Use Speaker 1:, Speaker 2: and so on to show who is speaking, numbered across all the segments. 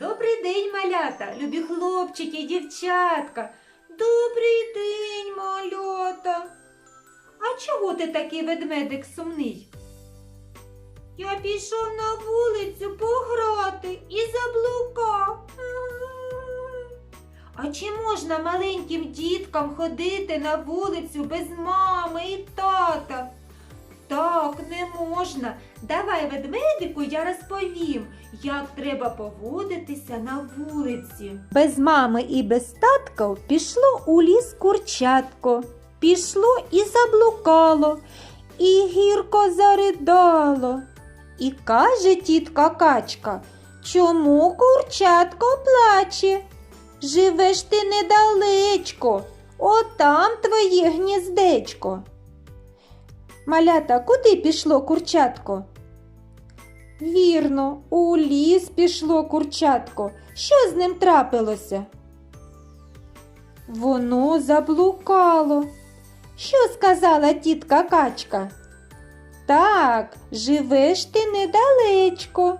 Speaker 1: Добрий день, малята, любі хлопчики, і дівчатка. Добрий день, малята. А чого ти такий ведмедик сумний? Я пішов на вулицю пограти і заблукав. А чи можна маленьким діткам ходити на вулицю без мами і тата? Так, не можна. Давай ведмедику я розповім, як треба поводитися на вулиці. Без мами і без татка пішло у ліс курчатко, пішло і заблукало, і гірко заридало. І каже тітка качка, чому курчатко плаче? Живеш ти недалечко, отам твоє гніздечко. Малята, куди пішло курчатко? Вірно, у ліс пішло курчатко. Що з ним трапилося? Воно заблукало. Що сказала тітка качка? Так, живеш ти недалечко.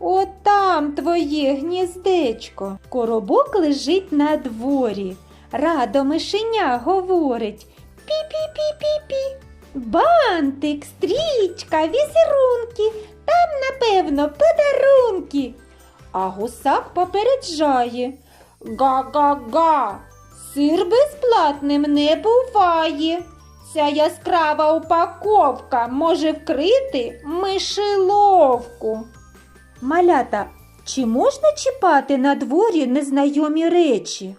Speaker 1: Отам твоє гніздечко. Коробок лежить на дворі. Радо мишеня говорить. Пі-пі-пі-пі-пі. Бантик, стрічка, візерунки, там, напевно, подарунки. А гусак попереджає. Га-га-га, сир безплатним не буває. Ця яскрава упаковка може вкрити мишеловку. Малята, чи можна чіпати на дворі незнайомі речі?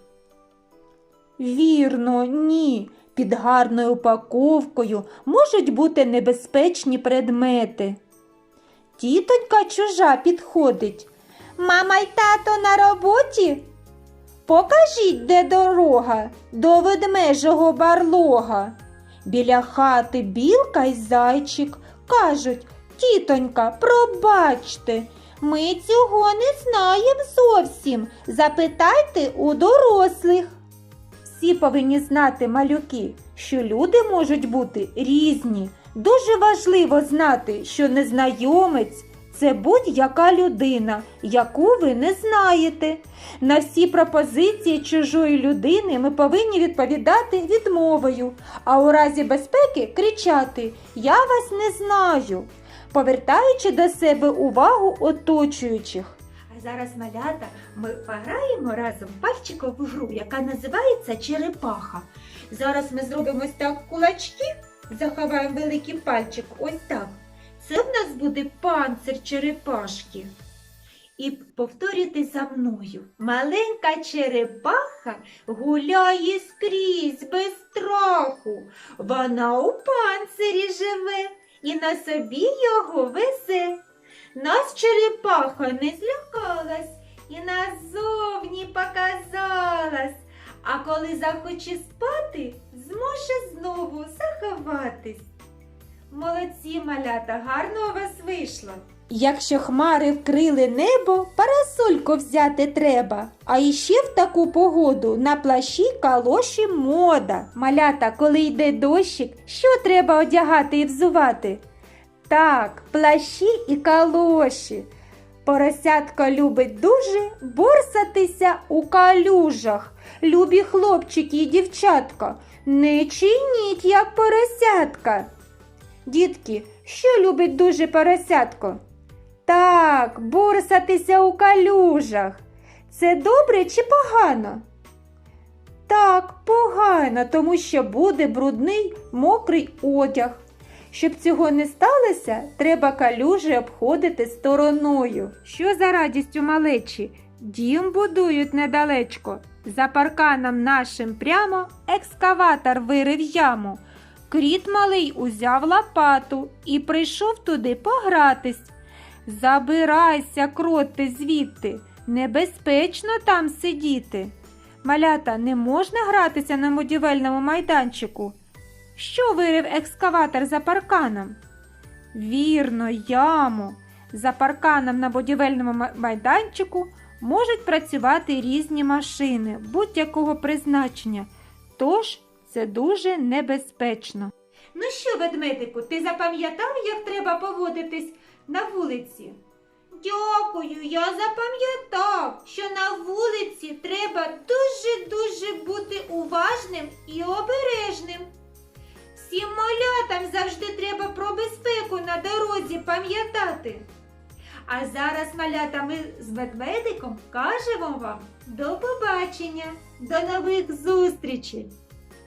Speaker 1: Вірно, ні. Під гарною упаковкою можуть бути небезпечні предмети. Тітонька чужа підходить. Мама й тато на роботі? Покажіть, де дорога до ведмежого барлога. Біля хати білка й зайчик кажуть, тітонька, пробачте, ми цього не знаємо зовсім. Запитайте у дорослих. Всі повинні знати малюки, що люди можуть бути різні. Дуже важливо знати, що незнайомець це будь-яка людина, яку ви не знаєте. На всі пропозиції чужої людини ми повинні відповідати відмовою, а у разі безпеки кричати Я вас не знаю, повертаючи до себе увагу оточуючих. Зараз, малята, ми пограємо разом пальчикову гру, яка називається черепаха. Зараз ми зробимо ось так кулачки, заховаємо великий пальчик, ось так. Це в нас буде панцир черепашки. І повторюйте за мною. Маленька черепаха гуляє скрізь без страху. Вона у панцирі живе і на собі його везе. Нас черепаха не злякалась і назовні показалась. А коли захоче спати, зможе знову заховатись. Молодці, малята, гарно у вас вийшло. Якщо хмари вкрили небо, парасольку взяти треба. А іще в таку погоду на плащі калоші мода. Малята, коли йде дощик, що треба одягати і взувати? Так, плащі і калоші. Поросятко любить дуже борсатися у калюжах. Любі хлопчики і дівчатка, не чиніть, як поросятка. Дітки, що любить дуже поросятко? Так, борсатися у калюжах. Це добре чи погано? Так, погано, тому що буде брудний мокрий одяг. Щоб цього не сталося, треба калюжі обходити стороною. Що за радістю малечі? Дім будують недалечко. За парканом нашим прямо екскаватор вирив яму. Кріт малий узяв лопату і прийшов туди погратись. Забирайся, кроти, звідти, небезпечно там сидіти. Малята, не можна гратися на будівельному майданчику. Що вирив екскаватор за парканом? Вірно, яму. За парканом на будівельному майданчику можуть працювати різні машини будь-якого призначення. Тож це дуже небезпечно. Ну що, ведмедику, ти запам'ятав, як треба поводитись на вулиці? Дякую, я запам'ятав, що на вулиці треба дуже-дуже бути уважним і обережним. Всім малятам завжди треба про безпеку на дорозі пам'ятати. А зараз малята ми з ведмедиком кажемо вам до побачення, до нових зустрічей!